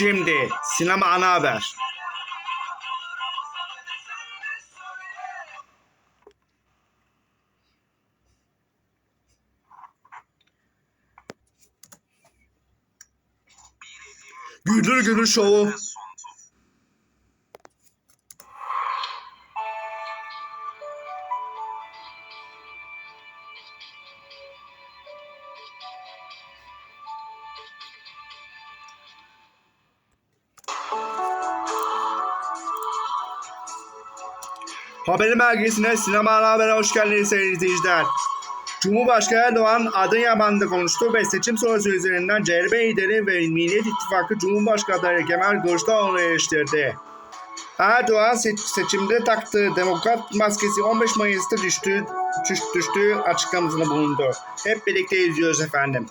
Şimdi sinema ana haber. Güldür Güldür Şovu. Haberin merkezine sinema ana habere hoş geldiniz sevgili izleyiciler. Cumhurbaşkanı Erdoğan Adıyaman'da konuştu ve seçim sonrası üzerinden CHP lideri ve Millet İttifakı Cumhurbaşkanı adayı Kemal Kılıçdaroğlu'nu eleştirdi. Erdoğan se- seçimde taktığı demokrat maskesi 15 Mayıs'ta düştüğü, düş- düştüğü açıklamasında bulundu. Hep birlikte izliyoruz efendim.